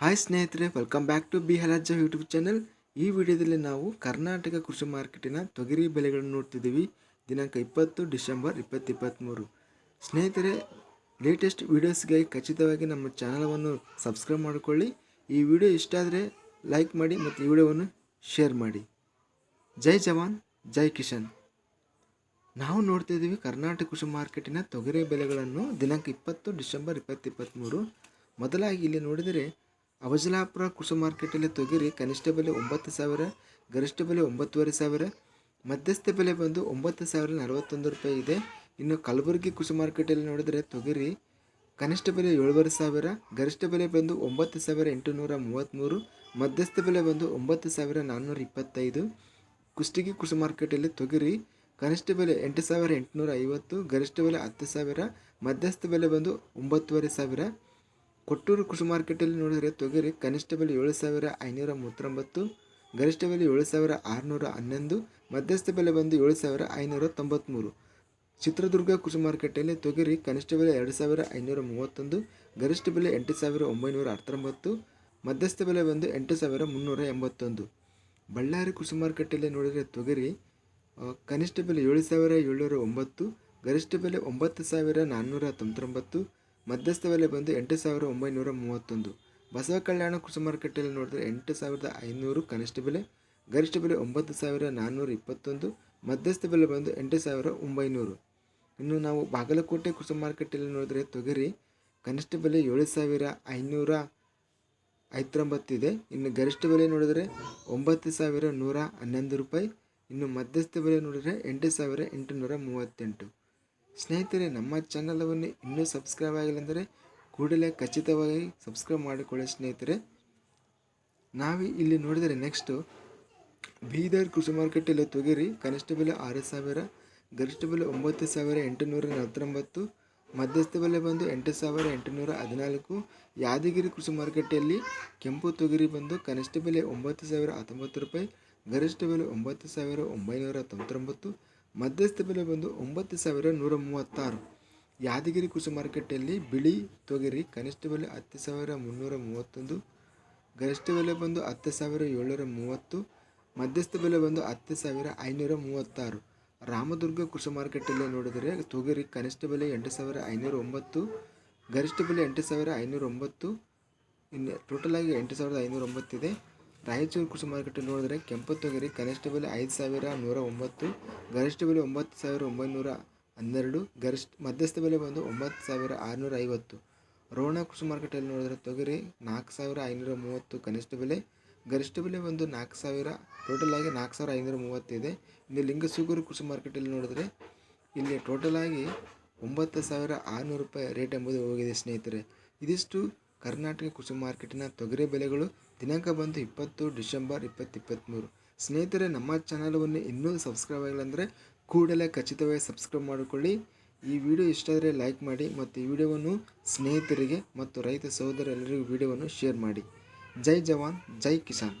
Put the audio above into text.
Hi ಸ್ನೇಹಿತರೆ welcome back to B Halajja YouTube channel ಈ ವಿಡಿಯೋದಲ್ಲಿ ನಾವು ಕರ್ನಾಟಕ ಕೃಷಿ ಮಾರ್ಕೆಟಿನ ತೊಗರಿ ಬೆಲೆಗಳನ್ನು ನೋಡ್ತಿದ್ದೀವಿ. ದಿನಾಂಕ ಇಪ್ಪತ್ತು ಡಿಸೆಂಬರ್ ಇಪ್ಪತ್ತಿಪ್ಪತ್ತ್ಮೂರು ಸ್ನೇಹಿತರೆ ಲೇಟೆಸ್ಟ್ ವೀಡಿಯೋಸ್ಗಾಗಿ ಖಚಿತವಾಗಿ ನಮ್ಮ ಚಾನಲವನ್ನು ಸಬ್ಸ್ಕ್ರೈಬ್ ಮಾಡಿಕೊಳ್ಳಿ. ಈ ವಿಡಿಯೋ ಇಷ್ಟ ಆದರೆ ಲೈಕ್ ಮಾಡಿ ಮತ್ತು ಈ ವಿಡಿಯೋವನ್ನು ಶೇರ್ ಮಾಡಿ. ಜೈ ಜವಾನ್, ಜೈ ಕಿಶನ್. ನಾವು ನೋಡ್ತಾ ಇದ್ದೀವಿ ಕರ್ನಾಟಕ ಕೃಷಿ ಮಾರ್ಕೆಟಿನ ತೊಗರಿ ಬೆಲೆಗಳನ್ನು ದಿನಾಂಕ ಇಪ್ಪತ್ತು ಡಿಸೆಂಬರ್ ಇಪ್ಪತ್ತಿಪ್ಪತ್ತ್ಮೂರು ಮೊದಲಾಗಿ ಇಲ್ಲಿ ನೋಡಿದರೆ ಅವಜಲಾಪುರ ಕೃಷಿ ಮಾರ್ಕೆಟಲ್ಲಿ ತೊಗರಿ ಕನಿಷ್ಠ ಬೆಲೆ ಒಂಬತ್ತು ಸಾವಿರ, ಗರಿಷ್ಠ ಬೆಲೆ ಒಂಬತ್ತುವರೆ ಸಾವಿರ, ಮಧ್ಯಸ್ಥ ಬೆಲೆ ಬಂದು ಒಂಬತ್ತು ಸಾವಿರ ನಲವತ್ತೊಂದು ರೂಪಾಯಿ ಇದೆ. ಇನ್ನು ಕಲಬುರಗಿ ಕೃಷಿ ಮಾರ್ಕೆಟಲ್ಲಿ ನೋಡಿದರೆ ತೊಗರಿ ಕನಿಷ್ಠ ಬೆಲೆ ಏಳುವರೆ ಸಾವಿರ, ಗರಿಷ್ಠ ಬೆಲೆ ಬಂದು ಒಂಬತ್ತು ಸಾವಿರ ಎಂಟುನೂರ ಮೂವತ್ತ್ಮೂರು ಮಧ್ಯಸ್ಥ ಬೆಲೆ ಬಂದು ಒಂಬತ್ತು ಸಾವಿರ ನಾನ್ನೂರ ಇಪ್ಪತ್ತೈದು. ಕುಷ್ಟಗಿ ಕೃಷಿ ಮಾರ್ಕೆಟಲ್ಲಿ ತೊಗರಿ ಕನಿಷ್ಠ ಬೆಲೆ ಎಂಟು ಸಾವಿರ ಎಂಟುನೂರ ಐವತ್ತು, ಗರಿಷ್ಠ ಬೆಲೆ ಹತ್ತು ಸಾವಿರ, ಮಧ್ಯಸ್ಥ ಬೆಲೆ ಬಂದು ಒಂಬತ್ತುವರೆ ಸಾವಿರ. ಕೊಟ್ಟೂರು ಕೃಷಿ ಮಾರ್ಕೆಟಲ್ಲಿ ನೋಡಿದರೆ ತೊಗರಿ ಕನಿಷ್ಠ ಬೆಲೆ ಏಳು ಸಾವಿರ ಐನೂರ ಮೂವತ್ತೊಂಬತ್ತು, ಗರಿಷ್ಠ ಬೆಲೆ ಏಳು ಸಾವಿರ ಆರುನೂರ ಹನ್ನೊಂದು, ಮಧ್ಯಸ್ಥ ಬೆಲೆ ಬಂದು ಏಳು ಸಾವಿರ ಐನೂರ ತೊಂಬತ್ತ್ಮೂರು ಚಿತ್ರದುರ್ಗ ಕೃಷಿ ಮಾರ್ಕೆಟಲ್ಲಿ ತೊಗರಿ ಕನಿಷ್ಠ ಬೆಲೆ ಎರಡು ಸಾವಿರ ಐನೂರ ಮೂವತ್ತೊಂದು, ಗರಿಷ್ಠ ಬೆಲೆ ಎಂಟು ಸಾವಿರ ಒಂಬೈನೂರ ಹತ್ತೊಂಬತ್ತು ಮಧ್ಯಸ್ಥ ಬೆಲೆ ಬಂದು ಎಂಟು ಸಾವಿರ ಮುನ್ನೂರ ಎಂಬತ್ತೊಂದು. ಬಳ್ಳಾರಿ ಕೃಷಿ ಮಾರ್ಕೆಟಲ್ಲಿ ನೋಡಿದರೆ ತೊಗರಿ ಕನಿಷ್ಠ ಬೆಲೆ ಏಳು ಸಾವಿರ ಏಳ್ನೂರ ಒಂಬತ್ತು, ಗರಿಷ್ಠ ಬೆಲೆ ಒಂಬತ್ತು ಸಾವಿರ ನಾನ್ನೂರ ತೊಂಬತ್ತೊಂಬತ್ತು ಮಧ್ಯಸ್ಥ ಬೆಲೆ ಬಂದು ಎಂಟು ಸಾವಿರದ ಒಂಬೈನೂರ ಮೂವತ್ತೊಂದು. ಬಸವ ಕಲ್ಯಾಣ ಕೃಷಿ ಮಾರುಕಟ್ಟೆಯಲ್ಲಿ ನೋಡಿದ್ರೆ ಎಂಟು ಸಾವಿರದ ಐನೂರು ಕನಿಷ್ಠ ಬೆಲೆ, ಗರಿಷ್ಠ ಬೆಲೆ ಒಂಬತ್ತು ಸಾವಿರ ನಾನ್ನೂರ ಇಪ್ಪತ್ತೊಂದು ಮಧ್ಯಸ್ಥ ಬೆಲೆ ಬಂದು ಎಂಟು ಸಾವಿರ ಒಂಬೈನೂರು. ಇನ್ನು ನಾವು ಬಾಗಲಕೋಟೆ ಕೃಷಿ ಮಾರುಕಟ್ಟೆಯಲ್ಲಿ ನೋಡಿದ್ರೆ ತೊಗರಿ ಕನಿಷ್ಠ ಬೆಲೆ ಏಳು ಸಾವಿರ ಐನೂರ ಐತ್ರೊಂಬತ್ತಿದೆ ಇನ್ನು ಗರಿಷ್ಠ ಬೆಲೆ ನೋಡಿದರೆ ಒಂಬತ್ತು ಸಾವಿರ ನೂರ ಹನ್ನೊಂದು ರೂಪಾಯಿ. ಇನ್ನು ಮಧ್ಯಸ್ಥ ಬೆಲೆ ನೋಡಿದರೆ ಎಂಟು ಸಾವಿರ ಎಂಟುನೂರ ಮೂವತ್ತೆಂಟು. ಸ್ನೇಹಿತರೆ, ನಮ್ಮ ಚಾನಲವನ್ನು ಇನ್ನೂ ಸಬ್ಸ್ಕ್ರೈಬ್ ಆಗಿಲ್ಲ ಅಂದರೆ ಕೂಡಲೇ ಖಚಿತವಾಗಿ ಸಬ್ಸ್ಕ್ರೈಬ್ ಮಾಡಿಕೊಳ್ಳಿ ಸ್ನೇಹಿತರೆ. ನಾವು ಇಲ್ಲಿ ನೋಡಿದರೆ ನೆಕ್ಸ್ಟು ಬೀದರ್ ಕೃಷಿ ಮಾರುಕಟ್ಟೆಯಲ್ಲಿ ತೊಗರಿ, ಕನಿಷ್ಠ ಬೆಲೆ ಆರು ಸಾವಿರ, ಗರಿಷ್ಠ ಬೆಲೆ ಒಂಬತ್ತು ಸಾವಿರ ಎಂಟುನೂರ ನಲವತ್ತೊಂಬತ್ತು, ಮಧ್ಯಸ್ಥ ಬೆಲೆ ಬಂದು ಎಂಟು ಸಾವಿರ ಎಂಟುನೂರ ಹದಿನಾಲ್ಕು, ಯಾದಗಿರಿ ಕೃಷಿ ಮಾರುಕಟ್ಟೆಯಲ್ಲಿ ಕೆಂಪು ತೊಗರಿ ಬಂದು ಕನಿಷ್ಠ ಬೆಲೆ ಒಂಬತ್ತು ಸಾವಿರ ಹತ್ತೊಂಬತ್ತು ರೂಪಾಯಿ, ಗರಿಷ್ಠ ಬೆಲೆ ಒಂಬತ್ತು ಸಾವಿರ ಒಂಬೈನೂರ ತೊಂಬತ್ತೊಂಬತ್ತು ಮಧ್ಯಸ್ಥ ಬೆಲೆ ಬಂದು ಒಂಬತ್ತು ಸಾವಿರ ನೂರ ಮೂವತ್ತಾರು. ಯಾದಗಿರಿ ಕೃಷಿ ಮಾರ್ಕೆಟಲ್ಲಿ ಬಿಳಿ ತೊಗರಿ ಕನಿಷ್ಠ ಬೆಲೆ ಹತ್ತು ಸಾವಿರ ಮುನ್ನೂರ ಮೂವತ್ತೊಂದು, ಗರಿಷ್ಠ ಬೆಲೆ ಬಂದು ಹತ್ತು ಸಾವಿರ ಏಳ್ನೂರ ಮೂವತ್ತು, ಮಧ್ಯಸ್ಥ ಬೆಲೆ ಬಂದು ಹತ್ತು ಸಾವಿರ ಐನೂರ ಮೂವತ್ತಾರು. ರಾಮದುರ್ಗ ಕೃಷಿ ಮಾರ್ಕೆಟಲ್ಲಿ ನೋಡಿದರೆ ತೊಗರಿ ಕನಿಷ್ಠ ಬೆಲೆ ಎಂಟು ಸಾವಿರ ಐನೂರ ಒಂಬತ್ತು, ಗರಿಷ್ಠ ಬೆಲೆ ಎಂಟು ಸಾವಿರ ಐನೂರ ಒಂಬತ್ತು, ಇನ್ನು ಟೋಟಲಾಗಿ ಎಂಟು ಸಾವಿರದ ಐನೂರ ಒಂಬತ್ತಿದೆ. ರಾಯಚೂರು ಕೃಷಿ ಮಾರುಕಟ್ಟೆ ನೋಡಿದ್ರೆ ಕೆಂಪು ತೊಗರಿ ಕನಿಷ್ಠ ಬೆಲೆ ಐದು ಸಾವಿರ ನೂರ ಒಂಬತ್ತು, ಗರಿಷ್ಠ ಬೆಲೆ ಒಂಬತ್ತು ಸಾವಿರ ಒಂಬೈನೂರ ಹನ್ನೆರಡು, ಗರಿಷ್ಠ ಮಧ್ಯಸ್ಥ ಬೆಲೆ ಬಂದು ಒಂಬತ್ತು ಸಾವಿರ ಆರುನೂರ ಐವತ್ತು. ರೋಣ ಕೃಷಿ ಮಾರುಕಟ್ಟೆಯಲ್ಲಿ ನೋಡಿದರೆ ತೊಗರಿ ನಾಲ್ಕು ಸಾವಿರ ಐನೂರ ಮೂವತ್ತು ಕನಿಷ್ಠ ಬೆಲೆ, ಗರಿಷ್ಠ ಬೆಲೆ ಒಂದು ನಾಲ್ಕು ಸಾವಿರ ಟೋಟಲ್ ಆಗಿ ನಾಲ್ಕು ಸಾವಿರ ಐನೂರ ಮೂವತ್ತಿದೆ. ಇನ್ನು ಲಿಂಗಸೂಗೂರು ಕೃಷಿ ಮಾರುಕಟ್ಟೆಯಲ್ಲಿ ನೋಡಿದರೆ ಇಲ್ಲಿ ಟೋಟಲ್ ಆಗಿ ಒಂಬತ್ತು ಸಾವಿರ ಆರುನೂರು ರೂಪಾಯಿ ರೇಟ್ ಎಂಬುದು ಹೋಗಿದೆ ಸ್ನೇಹಿತರೆ. ಇದಿಷ್ಟು ಕರ್ನಾಟಕ ಕೃಷಿ ಮಾರ್ಕೆಟಿನ ತೊಗರಿ ಬೆಲೆಗಳು ದಿನಾಂಕ ಬಂದು ಇಪ್ಪತ್ತು ಡಿಸೆಂಬರ್ ಇಪ್ಪತ್ತಿಪ್ಪತ್ತ್ಮೂರು ಸ್ನೇಹಿತರೆ, ನಮ್ಮ ಚಾನಲನ್ನು ಇನ್ನೂ ಸಬ್ಸ್ಕ್ರೈಬ್ ಆಗಿಲ್ಲ ಅಂದರೆ ಕೂಡಲೇ ಖಚಿತವಾಗಿ ಸಬ್ಸ್ಕ್ರೈಬ್ ಮಾಡಿಕೊಳ್ಳಿ. ಈ ವಿಡಿಯೋ ಇಷ್ಟ ಆದರೆ ಲೈಕ್ ಮಾಡಿ ಮತ್ತು ಈ ವಿಡಿಯೋವನ್ನು ಸ್ನೇಹಿತರಿಗೆ ಮತ್ತು ರೈತ ಸಹೋದರರೆಲ್ಲರಿಗೂ ವಿಡಿಯೋವನ್ನು ಶೇರ್ ಮಾಡಿ. ಜೈ ಜವಾನ್, ಜೈ ಕಿಸಾನ್.